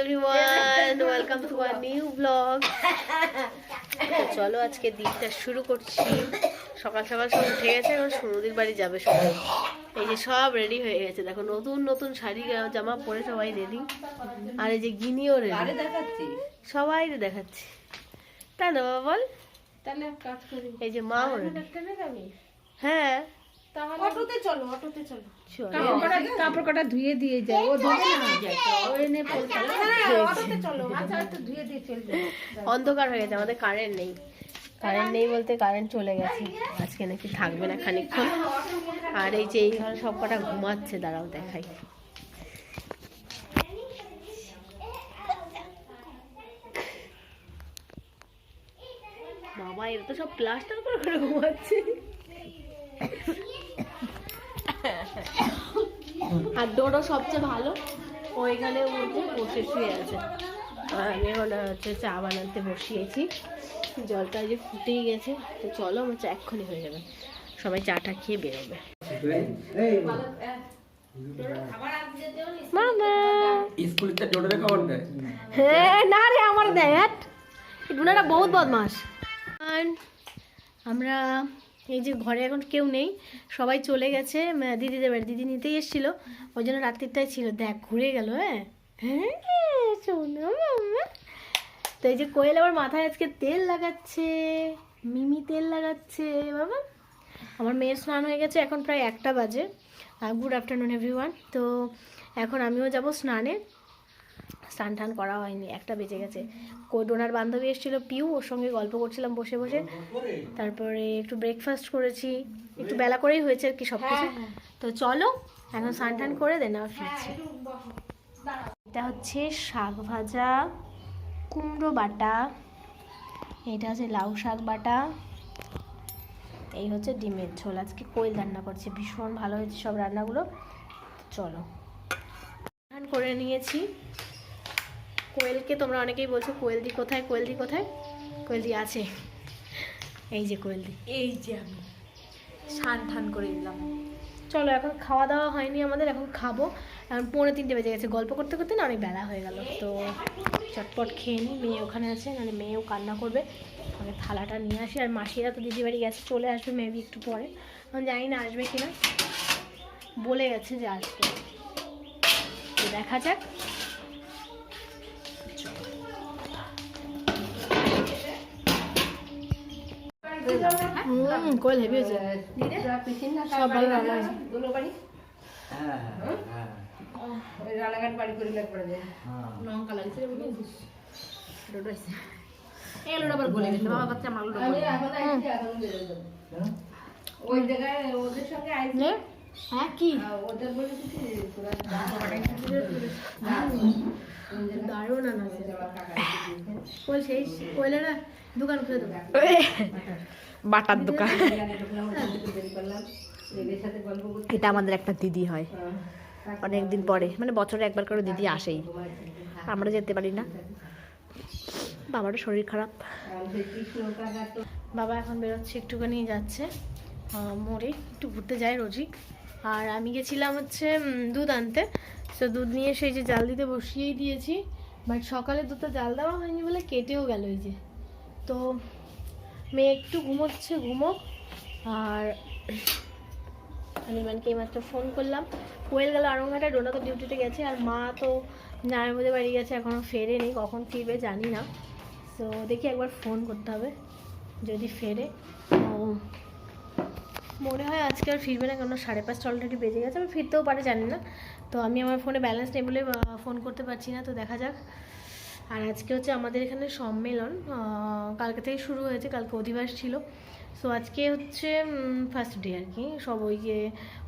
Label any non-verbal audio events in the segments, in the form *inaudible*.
Everyone welcome to our new blog তো চলো আজকে দিনটা শুরু করছি। সকাল সকাল সব উঠে গেছে এখন সুরুদির বাড়ি যাবে সবাই। এই যে সব রেডি হয়ে গেছে। দেখো নতুন নতুন শাড়ি জামা পরে সবাই রেডি আর এই যে গিনিও রেডি দেখাচ্ছি সবাই দেখাচ্ছি। তাই না বাবা বল। এই যে মাও রেডি হ্যাঁ। অটোতে চলো অটোতে চলো। চলো। কাপড় কটা ধুয়ে দিয়ে যায় ও ধুয়ে না যায় ও এনে অটোতে চলো। আচ্ছা ধুয়ে দিয়ে চলে অন্ধকার হয়ে গেছে আমাদের কারেন্ট নেই। কারেন্ট নেই বলতে কারেন্ট চলে গেছে। আজকে নাকি থাকবে না খানিকক্ষণ। আর এই যে এই ঘরে সব কটা ঘুমাচ্ছে দাঁড়াও দেখাই। বাবা এরা তো সব প্লাস্টার করে করে ঘুমাচ্ছে। *laughs* আর ডোরও সবচেয়ে ভালো ওইখানে মধ্যে বসে শুয়ে আছে। আর আমি এখন হচ্ছে চা বানাতে বসিয়েছি। জলটা যে ফুটেই গেছে তো চলো আমার চা এক্ষুনি হয়ে যাবে। সবাই চাটা খেয়ে বেরোবে। হ্যাঁ না রে আমার দেখ ডুনাটা বহুত বদমাস আমরা এই যে ঘরে এখন কেউ নেই, সবাই চলে গেছে দিদিদের বাড়ি দিদি নিতেই এসেছিল। ওই জন্য রাত্রিটাই ছিল। দেখ, ঘুরে গেল হ্যাঁ? হ্যাঁ তো এই যে কোয়েল আবার মাথায় আজকে তেল লাগাচ্ছে, মিমি তেল লাগাচ্ছে, বাবা। আমার মেয়ের স্নান হয়ে গেছে, এখন প্রায় একটা বাজে। গুড আফটারনুন এভরিওয়ান তো এখন আমিও যাব স্নানে। স্নান টান করা হয়নি একটা বেজে গেছে। ডোনার বান্ধবী এসেছিল পিউ ওর সঙ্গে গল্প করছিলাম বসে বসে। তারপরে একটু ব্রেকফাস্ট করেছি একটু বেলা করেই হয়েছে আর কি সব কিছু। তো চলো এখন স্নান টান করে দেন আবার ফিরছি। এটা হচ্ছে শাক ভাজা কুমড়ো বাটা এটা হচ্ছে লাউ শাক বাটা এই হচ্ছে ডিমের ঝোল। আজকে কোয়েল রান্না করছে ভীষণ ভালো হয়েছে সব রান্নাগুলো। চলো। স্নান করে নিয়েছি। কোয়েলকে তোমরা অনেকেই বলছো কোয়েলদি কোথায় কোয়েলদি কোথায়? কোয়েলদি আছে। এই যে কোয়েলদি। এই যে আমি। স্নান ঠান করে দিলাম চলো এখন খাওয়া দাওয়া হয়নি আমাদের এখন খাব। এখন পৌনে তিনটে বেজে গেছে গল্প করতে করতে না অনেক বেলা হয়ে গেল। তো চটপট খেয়ে নিই মেয়ে ওখানে আছে নাহলে মেয়েও কান্না করবে। আমি থালাটা নিয়ে আসি আর মাসিরা তো দিদি বাড়ি গেছে চলে আসবে মেবি একটু পরে। আমি জানি না আসবে কিনা। বলে গেছে যে আসবে। তো দেখা যাক। হুম কোয়েল হেভি হয়েছে? সব ভালো রান্না বাড়ি হ্যাঁ হ্যাঁ। হ্যাঁ ওই রানাঘাট বাড়ি করে লাগবে হ্যাঁ লঙ্কা লাগছে বুঝলি রোড হইছে এই আবার গলে গেছে বাবা বাচ্চা আমার ওই জায়গায় ওদের সঙ্গে আইছি নে? হ্যাঁ কি? ওদের বলে কিছু দারুণ সেই দোকান খুলে দেবো বাটার দোকান। হ্যাঁ। এটা আমাদের একটা দিদি হয়। অনেক দিন পরে মানে বছরে একবার করে দিদি আসেই আমরা যেতে পারি না। বাবারও শরীর খারাপ। বাবা এখন বেরোচ্ছে একটুখানি যাচ্ছে। মোড়ে একটু ঘুরতে যায় রোজই। আর আমি গেছিলাম হচ্ছে দুধ আনতে। তো দুধ নিয়ে সেই যে জাল দিতে বসিয়েই দিয়েছি। বাট সকালে দুধটা জাল দেওয়া হয়নি বলে কেটেও গেল এই যে। তো মেয়ে একটু ঘুমোচ্ছে, ঘুমোক। আর অনির্বাণকে এইমাত্র ফোন করলাম। কোয়েল গেল আরংঘাটায় ডোনা তো ডিউটিতে গেছে। আর মা তো নারায়ণবাদের বাড়ি গেছে এখনও ফেরেনি কখন ফিরবে জানি না। তো দেখি একবার ফোন করতে হবে, যদি ফেরে। তো মনে হয় আজকে আর ফিরবে না কারণ সাড়ে পাঁচটা অলরেডি বেজে গেছে, আমি ফিরতেও পারে, জানি না। তো আমি আমার ফোনে ব্যালেন্স নেই বলে ফোন করতে পারছি না, তো দেখা যাক। আর আজকে হচ্ছে আমাদের এখানে সম্মেলন কালকে থেকে শুরু হয়েছে, কালকে অধিবাস ছিল। সো আজকে হচ্ছে ফার্স্ট ডে আর কি। সব ওই যে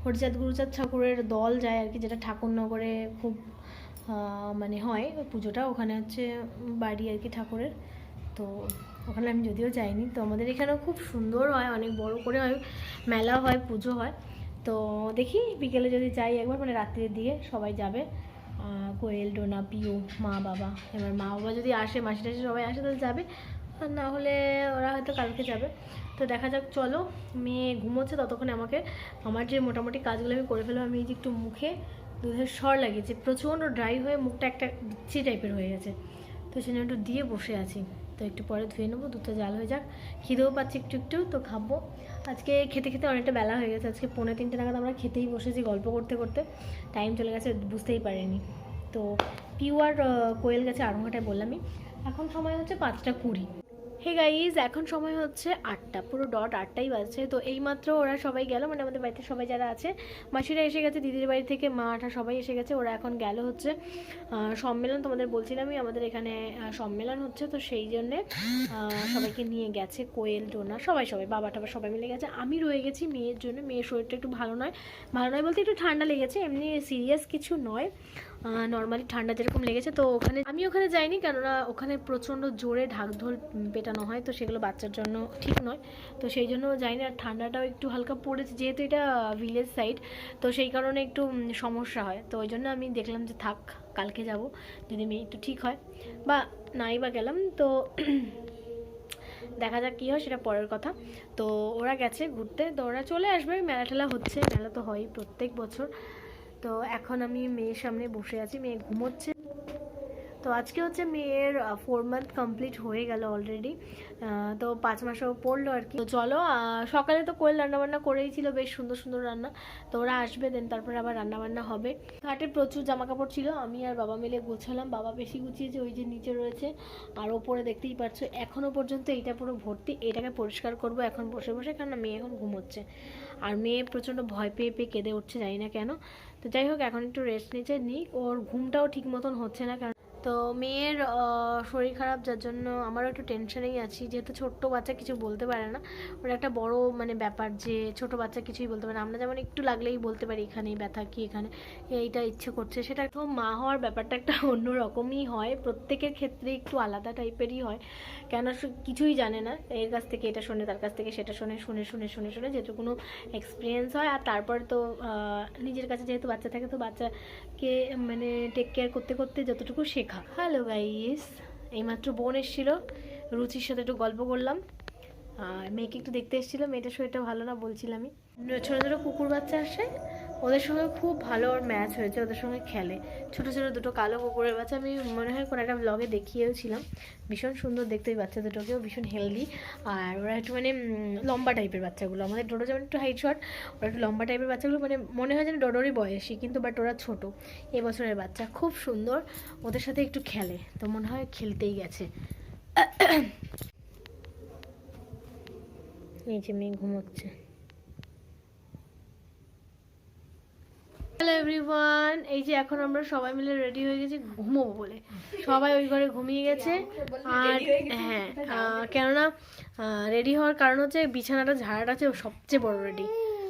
হরিচাঁদ, গুরুচাঁদ ঠাকুরের দল যায় আর কি, যেটা ঠাকুরনগরে খুব মানে হয় পুজোটা। ওখানে হচ্ছে বাড়ি আর কি ঠাকুরের। তো ওখানে আমি যদিও যাইনি, তো আমাদের এখানেও খুব সুন্দর হয়, অনেক বড় করে হয়, মেলা হয়, পুজো হয়। তো দেখি বিকেলে যদি যাই একবার মানে রাত্রির দিকে সবাই যাবে। কোয়েল, ডোনা, পিউ, মা, বাবা, এবার মা, বাবা যদি আসে, মাসি টাসি সবাই আসে, তাহলে যাবে। আর না হলে ওরা হয়তো কালকে যাবে। তো দেখা যাক, চলো, মেয়ে ঘুমোচ্ছে, ততক্ষণে আমাকে, আমার যে মোটামুটি কাজগুলো আমি করে ফেলব আমি এই যে একটু মুখে দুধের স্বর লাগিয়েছি, প্রচণ্ড ড্রাই হয়ে মুখটা একটা বিচ্ছি টাইপের হয়ে গেছে। তো সেই জন্য একটু দিয়ে বসে আছি। তো একটু পরে ধুয়ে নেব, দুধটা জাল হয়ে যাক। খিদেও পাচ্ছি একটু একটু, তো খাব। আজকে খেতে খেতে অনেকটা বেলা হয়ে গেছে, আজকে পনেরো তিনটে নাগাদ আমরা খেতেই বসেছি গল্প করতে করতে। টাইম চলে গেছে, বুঝতেই পারিনি। তো পিওয়ার কোয়েল গেছে আড়ংঘাটায় বললামই। এখন সময় হচ্ছে পাঁচটা কুড়ি। হে গাইজ এখন সময় হচ্ছে আটটা, পুরো ডট আটটাই বাজছে। তো এইমাত্র ওরা সবাই গেল মানে আমাদের বাড়িতে সবাই যারা আছে, মাসিরা এসে গেছে, দিদির বাড়ি থেকে মা আঠা সবাই এসে গেছে, ওরা এখন গেল হচ্ছে সম্মেলন তোমাদের বলছিলামই, আমাদের এখানে সম্মেলন হচ্ছে, তো সেই জন্যে সবাইকে নিয়ে গেছে, কোয়েল, টোনা, সবাই সবাই, বাবা টাবা সবাই মিলে গেছে। আমি রয়ে গেছি মেয়ের জন্য, মেয়ের শরীরটা একটু ভালো নয় ভালো নয় বলতে একটু ঠান্ডা লেগেছে, এমনি সিরিয়াস কিছু নয়। নর্মালি ঠান্ডা যেরকম লেগেছে, তো ওখানে আমি ওখানে যাইনি কেননা ওখানে প্রচণ্ড জোরে ঢাকঢোল পেটানো হয়, তো সেগুলো বাচ্চার জন্য ঠিক নয়। তো সেই জন্য যাইনি, আর ঠান্ডাটাও একটু হালকা পড়েছে, যেহেতু এটা ভিলেজ সাইড তো সেই কারণে একটু সমস্যা হয়। তো ওই জন্য আমি দেখলাম যে থাক, কালকে যাব, যদি মেয়ে একটু ঠিক হয়। বা নাই বা গেলাম, তো দেখা যাক কী হয়, সেটা পরের কথা। তো ওরা গেছে ঘুরতে, তো ওরা চলে আসবে, মেলা টেলা হচ্ছে, মেলা তো হয়ই প্রত্যেক বছর। তো এখন আমি মেয়ের সামনে বসে আছি মেয়ে ঘুমোচ্ছে। তো আজকে হচ্ছে মেয়ের ফোর মান্থ কমপ্লিট হয়ে গেল অলরেডি তো পাঁচ মাসও পড়ল আর কি। তো চলো সকালে তো কোয়েল রান্নাবান্না করেই ছিল, বেশ সুন্দর সুন্দর রান্না। তো ওরা আসবে দেন তারপরে আবার রান্নাবান্না হবে। ঘাটে প্রচুর জামা কাপড় ছিল, আমি আর বাবা মিলে গোছালাম। বাবা বেশি গুছিয়েছে, ওই যে নিচে রয়েছে, আর ওপরে দেখতেই পাচ্ছ এখনও পর্যন্ত এইটা পুরো ভর্তি। এটাকে পরিষ্কার করব এখন বসে বসে কারণ মেয়ে এখন ঘুমোচ্ছে। আর মেয়ে প্রচণ্ড ভয় পেয়ে পেয়ে কেঁদে উঠছে, জানি না কেন। তো যাই হোক, এখন একটু রেস্ট নিচে নিক, ওর ঘুমটাও ঠিক মতন হচ্ছে না, কারণ তো মেয়ের শরীর খারাপ যার জন্য আমারও একটু টেনশনেই আছি। যেহেতু ছোট্ট বাচ্চা কিছু বলতে পারে না। ওর একটা বড় মানে ব্যাপার যে ছোট বাচ্চা কিছুই বলতে পারে না। আমরা যেমন একটু লাগলেই বলতে পারি, এখানে ব্যথা কি, এখানে এইটা ইচ্ছে করছে। সেটা তো মা হওয়ার ব্যাপারটা একটা *laughs* অন্য রকমই হয়। প্রত্যেকের ক্ষেত্রে একটু আলাদা টাইপেরই হয়। কেন কিছুই জানে না। এর কাছ থেকে এটা শোনে, তার কাছ থেকে সেটা শোনে, শুনে শুনে শুনে শুনে যেটুকুনো এক্সপিরিয়েন্স হয়। আর তারপর তো নিজের কাছে যেহেতু বাচ্চা থাকে, তো বাচ্চাকে মানে টেক কেয়ার করতে করতে যতটুকু শেখা হ্যালো গাইস এইমাত্র বোন এসেছিল। রুচির সাথে একটু গল্প করলাম। আর মেয়েকে একটু দেখতে এসেছিল মেয়েটার শরীরটা ভালো না বলছিলাম আমি ছোটো ছোটো কুকুর বাচ্চা আসে। ওদের সঙ্গে খুব ভালো ওর ম্যাচ হয়েছে, ওদের সঙ্গে খেলে। ছোটো ছোটো দুটো কালো কুকুরের বাচ্চা, আমি মনে হয় কোনো একটা ব্লগে দেখিয়েও ছিলাম ভীষণ সুন্দর দেখতে ওই বাচ্চা দুটোকেও, ভীষণ হেলদি আর ওরা একটু মানে লম্বা টাইপের বাচ্চাগুলো। আমাদের ডোডো যেমন একটু হাইট শর্ট ওরা একটু লম্বা টাইপের বাচ্চাগুলো মানে মনে হয় যেন ডোডোরই বয়সী, কিন্তু বাট ওরা ছোট। এবছরের বাচ্চা, খুব সুন্দর। ওদের সাথে একটু খেলে, তো মনে হয় খেলতেই গেছে। যে মেয়ে ঘুমোচ্ছে। হ্যালো এভরিওয়ান এই যে এখন আমরা সবাই মিলে রেডি হয়ে গেছি ঘুমোবো বলে। সবাই ওই ঘরে ঘুমিয়ে গেছে। আর হ্যাঁ কেননা রেডি হওয়ার কারণ হচ্ছে বিছানাটা ঝাড়াটা হচ্ছে সবচেয়ে বড় রেডি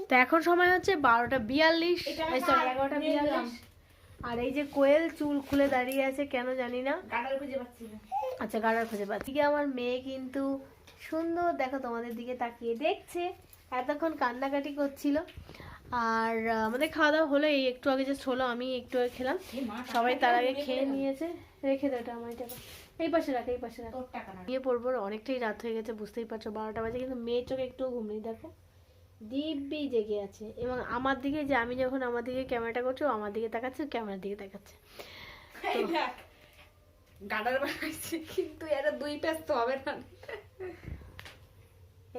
তো এখন সময় হচ্ছে বারোটা বিয়াল্লিশ। সরি এগারোটা বিয়াল্লিশ। আর এই যে কোয়েল চুল খুলে দাঁড়িয়ে আছে কেন জানি না। গাডাল খুঁজে পাচ্ছি আচ্ছা গাড়ার খুঁজে পাচ্ছি। এদিকে আমার মেয়ে কিন্তু সুন্দর দেখো তোমাদের দিকে তাকিয়ে দেখছে। এতক্ষণ কান্নাকাটি করছিল। আর আমাদের খাওয়া দাওয়া হলো এই একটু আগে জাস্ট হলো আমি একটু আগে খেলাম। সবাই তার আগে খেয়ে নিয়েছে। রেখে এটা আমার এটা এই পাশে রাখ এই পাশে রাখ। নিয়ে পড়ব অনেকটাই রাত হয়ে গেছে বুঝতেই পারছ বারোটা বাজে কিন্তু মেয়ের চোখে একটু ঘুমিয়ে দেখো। দিব্যি জেগে আছে এবং আমার দিকে যে আমি যখন আমার দিকে ক্যামেরাটা করছি আমার দিকে তাকাচ্ছে ক্যামেরার দিকে তাকাচ্ছে। গাডার বানাইছি কিন্তু এটা দুই পেস তো হবে না।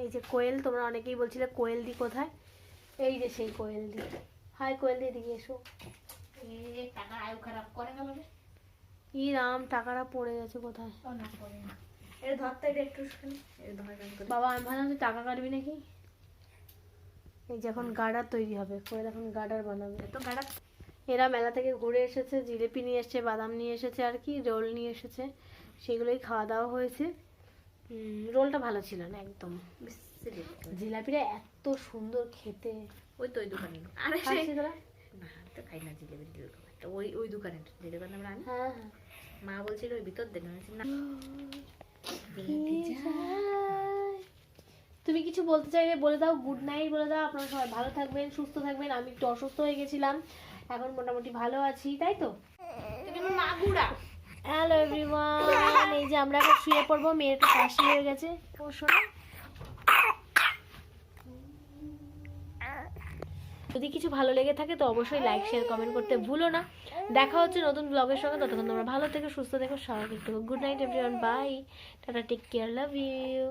এই যে কোয়েল তোমরা অনেকেই বলছিলে কোয়েল দি কোথায়? এই যে সেই কোয়েল দি। হাই কোয়েল দি এদিকে এসো। টাকা আয়ু খারাপ করে গেল ই রাম টাকাটা পড়ে গেছে কোথায়? এটা ধরতে এটা একটু বাবা আমি ভাবলাম তুই টাকা কাটবি নাকি? এই যখন গাডার তৈরি হবে। কোয়েল এখন গাডার বানাবে। তো গাডা এরা মেলা থেকে ঘুরে এসেছে জিলিপি নিয়ে এসেছে বাদাম নিয়ে এসেছে আর কি রোল নিয়ে এসেছে। সেগুলোই খাওয়া দাওয়া হয়েছে। রোলটা ভালো ছিল না একদম। জিলাপিটা এত সুন্দর খেতে। ওই তো ওই দোকানে। আরে সেই না তো খাই না জিলেবি জিলেবি ওই ওই দোকানে। যে দোকানে আমরা আনি। হ্যাঁ হ্যাঁ। মা বলছিল ওই ভিতর দেন না তুমি কিছু বলতে চাইলে বলে দাও গুড নাইট বলে দাও। আপনারা সবাই ভালো থাকবেন সুস্থ থাকবেন। আমি একটু অসুস্থ হয়ে গেছিলাম। এখন মোটামুটি ভালো আছি তাই তো? হ্যালো এভরিওয়ান এই যে আমরা এখন শুয়ে পড়ব মেয়ের কাশি হয়ে গেছে। ও শোনো। যদি কিছু ভালো লেগে থাকে, তো অবশ্যই লাইক শেয়ার কমেন্ট করতে ভুলো না। দেখা হচ্ছে নতুন ব্লগের সঙ্গে। ততক্ষণ তোমরা ভালো থেকো, সুস্থ থেকো, স্বাভাবিক থেকো। Good night everyone bye tata take care love you